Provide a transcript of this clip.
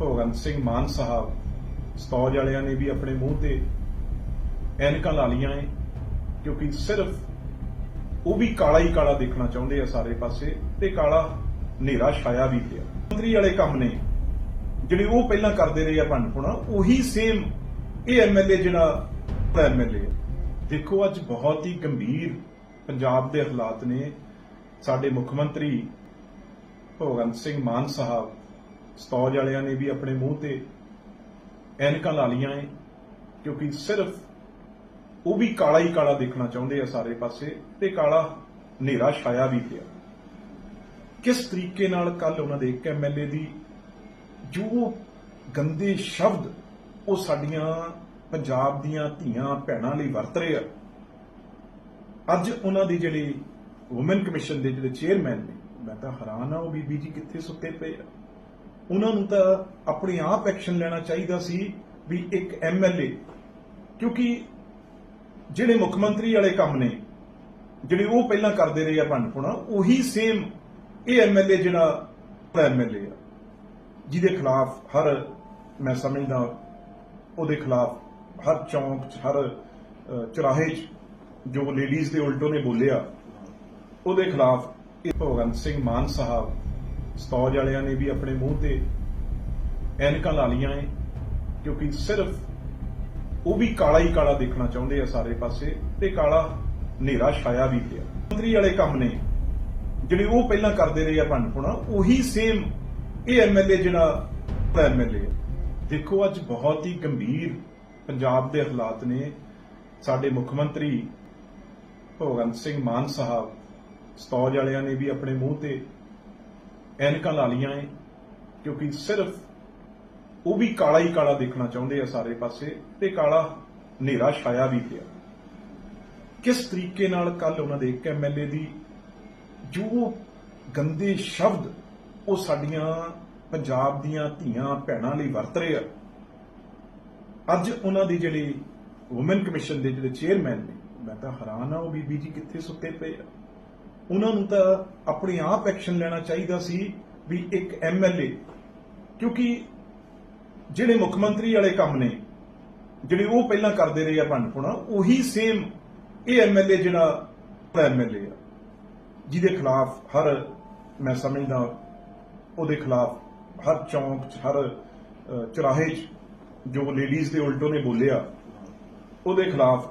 ਭਗਵੰਤ ਸਿੰਘ ਮਾਨ ਸਾਹਿਬ, ਸਤੌਜ ਵਾਲਿਆਂ ਨੇ ਵੀ ਆਪਣੇ ਮੂੰਹ ਤੇ ਐਨਕਾਂ ਲਾ ਲੀਆਂ ਏ, ਕਿਉਂਕਿ ਸਿਰਫ ਉਹ ਵੀ ਕਾਲਾ ਹੀ ਕਾਲਾ ਦੇਖਣਾ ਚਾਹੁੰਦੇ ਆ ਸਾਰੇ ਪਾਸੇ ਤੇ ਕਾਲਾ ਹਨੇਰਾ ਛਾਇਆ ਵੀ ਪਿਆ। ਮੰਤਰੀ ਵਾਲੇ ਕੰਮ ਨੇ, ਜਿਹੜੇ ਉਹ ਪਹਿਲਾਂ ਕਰਦੇ ਰਹੇ ਆ ਭੰਡਪੁਣਾ ਉਹੀ ਸੇਮ ਇਹ ਐਮਐਲਏ ਜਿਹੜਾ ਐਮਐਲਏ ਦੇਖੋ, ਅੱਜ ਬਹੁਤ ਹੀ ਗੰਭੀਰ ਪੰਜਾਬ ਦੇ ਹਾਲਾਤ ਨੇ। ਸਾਡੇ ਮੁੱਖ ਮੰਤਰੀ ਭਗਵੰਤ ਸਿੰਘ ਮਾਨ ਸਾਹਿਬ ਸਤੌਜ ਵਾਲਿਆਂ ਨੇ ਵੀ ਆਪਣੇ ਮੂੰਹ ਤੇ ਐਨਕਾਂ ਲਾ ਲੀਆਂ ਏ, ਕਿਉਂਕਿ ਸਿਰਫ ਉਹ ਵੀ ਕਾਲਾ ਹੀ ਕਾਲਾ ਦੇਖਣਾ ਚਾਹੁੰਦੇ ਆ ਸਾਰੇ ਪਾਸੇ ਤੇ ਕਾਲਾ ਹਨੇਰਾ ਛਾਇਆ ਵੀ ਪਿਆ। ਕਿਸ ਤਰੀਕੇ ਨਾਲ ਕੱਲ ਉਹਨਾਂ ਦੇ ਇੱਕ ਐਮਐਲਏ ਦੀ ਜੋ ਗੰਦੇ ਸ਼ਬਦ ਉਹ ਸਾਡੀਆਂ ਪੰਜਾਬ ਦੀਆਂ ਧੀਆਂ ਭੈਣਾਂ ਲਈ ਵਰਤ ਰਹੇ ਆ, ਅੱਜ ਉਹਨਾਂ ਦੀ ਜਿਹੜੀ ਔਮਨ ਕਮਿਸ਼ਨ ਦੇ ਜਿਹੜੇ ਚੇਅਰਮੈਨ ਨੇ, ਮੈਂ ਤਾਂ ਹੈਰਾਨ ਆ ਉਹ ਬੀਬੀ ਜੀ ਕਿੱਥੇ ਸੁੱਤੇ ਪਏ ਆ। ਉਹਨਾਂ ਨੂੰ ਤਾਂ ਆਪਣੇ ਆਪ ਐਕਸ਼ਨ ਲੈਣਾ ਚਾਹੀਦਾ ਸੀ ਵੀ ਇੱਕ ਐਮਐਲਏ ਕਿਉਂਕਿ ਜਿਹੜੇ ਮੁੱਖ ਮੰਤਰੀ ਵਾਲੇ ਕੰਮ ਨੇ ਜਿਹੜੇ ਉਹ ਪਹਿਲਾਂ ਕਰਦੇ ਰਹੇ ਆ ਭੰਡਪੁਣਾ ਉਹੀ ਸੇਮ ਇਹ ਐਮਐਲਏ ਜਿਹੜਾ ਐਮਐਲਏ ਆ। ਜਿਹਦੇ ਖਿਲਾਫ ਹਰ ਮੈਂ ਸਮਝਦਾ ਉਹਦੇ ਖਿਲਾਫ ਹਰ ਚੌਂਕ 'ਚ ਹਰ ਅ, ਚੁਰਾਹੇ 'ਚ ਜੋ ਲੇਡੀਜ਼ ਦੇ ਉਲਟੋ ਨੇ ਬੋਲਿਆ ਉਹਦੇ ਖਿਲਾਫ ਇਹ ਭਗਵੰਤ ਸਿੰਘ ਮਾਨ ਸਾਹਿਬ ਸਤੌਜ ਵਾਲਿਆਂ ਨੇ ਵੀ ਆਪਣੇ ਮੂੰਹ ਤੇ ਐਨਕਾਂ ਲਾ ਲੀਆਂ ਏ, ਕਿਉਂਕਿ ਸਿਰਫ ਉਹ ਵੀ ਕਾਲਾ ਹੀ ਕਾਲਾ ਦੇਖਣਾ ਚਾਹੁੰਦੇ ਆ ਸਾਰੇ ਪਾਸੇ ਤੇ ਕਾਲਾ ਹਨੇਰਾ ਛਾਇਆ ਵੀ ਪਿਆ। ਮੰਤਰੀ ਵਾਲੇ ਕੰਮ ਨੇ, ਜਿਹੜੇ ਉਹ ਪਹਿਲਾਂ ਕਰਦੇ ਰਹੇ ਆ ਭੰਡਪੁਣਾ ਉਹੀ ਸੇਮ ਇਹ ਐਮਐਲਏ ਜਿਹੜਾ ਐਮਐਲਏ ਦੇਖੋ, ਅੱਜ ਬਹੁਤ ਹੀ ਗੰਭੀਰ ਪੰਜਾਬ ਦੇ ਹਾਲਾਤ ਨੇ। ਸਾਡੇ ਮੁੱਖ ਮੰਤਰੀ ਭਗਵੰਤ ਸਿੰਘ ਮਾਨ ਸਾਹਿਬ ਸਤੌਜ ਵਾਲਿਆਂ ਨੇ ਵੀ ਆਪਣੇ ਮੂੰਹ ਤੇ ਐਨਕਾਂ ਲਾ ਲੀਆਂ ਏ, ਕਿਉਂਕਿ ਸਿਰਫ ਉਹ ਵੀ ਕਾਲਾ ਹੀ ਕਾਲਾ ਦੇਖਣਾ ਚਾਹੁੰਦੇ ਆ ਸਾਰੇ ਪਾਸੇ ਤੇ ਕਾਲਾ ਹਨੇਰਾ ਛਾਇਆ ਵੀ ਪਿਆ। ਕਿਸ ਤਰੀਕੇ ਨਾਲ ਕੱਲ ਉਹਨਾਂ ਦੇ ਇੱਕ ਐਮਐਲਏ ਦੀ ਜੋ ਗੰਦੇ ਸ਼ਬਦ ਉਹ ਸਾਡੀਆਂ ਪੰਜਾਬ ਦੀਆਂ ਧੀਆਂ ਭੈਣਾਂ ਲਈ ਵਰਤ ਰਹੇ ਆ, ਅੱਜ ਉਹਨਾਂ ਦੀ ਜਿਹੜੀ ਔਮਨ ਕਮਿਸ਼ਨ ਦੇ ਜਿਹੜੇ ਚੇਅਰਮੈਨ ਨੇ, ਮੈਂ ਤਾਂ ਹੈਰਾਨ ਆ ਉਹ ਬੀਬੀ ਜੀ ਕਿੱਥੇ ਸੁੱਤੇ ਪਏ ਆ। ਉਹਨਾਂ ਨੂੰ ਤਾਂ ਆਪਣੇ ਆਪ ਐਕਸ਼ਨ ਲੈਣਾ ਚਾਹੀਦਾ ਸੀ ਵੀ ਇੱਕ ਐਮਐਲਏ ਕਿਉਂਕਿ ਜਿਹੜੇ ਮੁੱਖ ਮੰਤਰੀ ਵਾਲੇ ਕੰਮ ਨੇ ਜਿਹੜੇ ਉਹ ਪਹਿਲਾਂ ਕਰਦੇ ਰਹੇ ਆ ਭੰਡਪੁਣਾ ਉਹੀ ਸੇਮ ਇਹ ਐਮਐਲਏ ਜਿਹੜਾ ਐਮਐਲਏ ਆ। ਜਿਹਦੇ ਖਿਲਾਫ ਹਰ ਮੈਂ ਸਮਝਦਾ ਉਹਦੇ ਖਿਲਾਫ ਹਰ ਚੌਂਕ 'ਚ ਹਰ ਅ, ਚੁਰਾਹੇ 'ਚ ਜੋ ਲੇਡੀਜ਼ ਦੇ ਉਲਟੋ ਨੇ ਬੋਲਿਆ ਉਹਦੇ ਖਿਲਾਫ